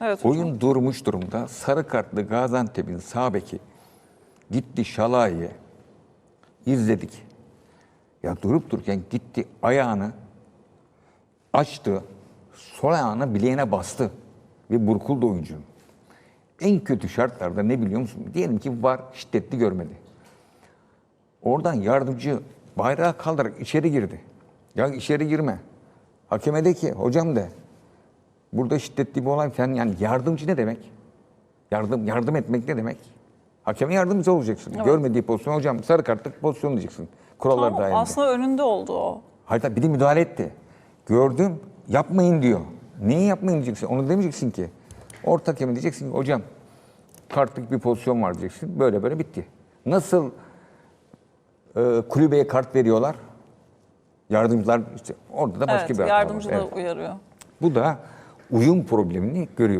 Evet hocam. Oyun durmuş durumda. Sarı kartlı Gaziantep'in sağ beki gitti Şalay'ı izledik. Ya durup dururken gitti ayağını açtı. Sol ayağını bileğine bastı. Ve burkuldu oyuncu. En kötü şartlarda ne biliyor musun? Diyelim ki var şiddetli görmedi. Oradan yardımcı bayrağı kaldırarak içeri girdi. Ya içeri girme. Hakeme de ki hocam de. Burada şiddetli bir olay falan yani yardımcı ne demek? Yardım yardım etmek ne demek? Hakeme yardımcı olacaksın. Görmediği pozisyon hocam sarı kartlık pozisyon diyeceksin. Kurallar Tamam, dahilinde. aslında önünde oldu o. Hayır bir de müdahale etti. Gördüm yapmayın diyor. Neyi yapmayın diyeceksin? Onu demeyeceksin ki. Orta hakeme diyeceksin ki hocam kartlık bir pozisyon var diyeceksin. Böyle böyle bitti. Nasıl e, kulübeye kart veriyorlar? Yardımcılar işte orada da başka Evet, bir hata var. yardımcı da Evet. uyarıyor. Bu da uyum problemini görüyoruz.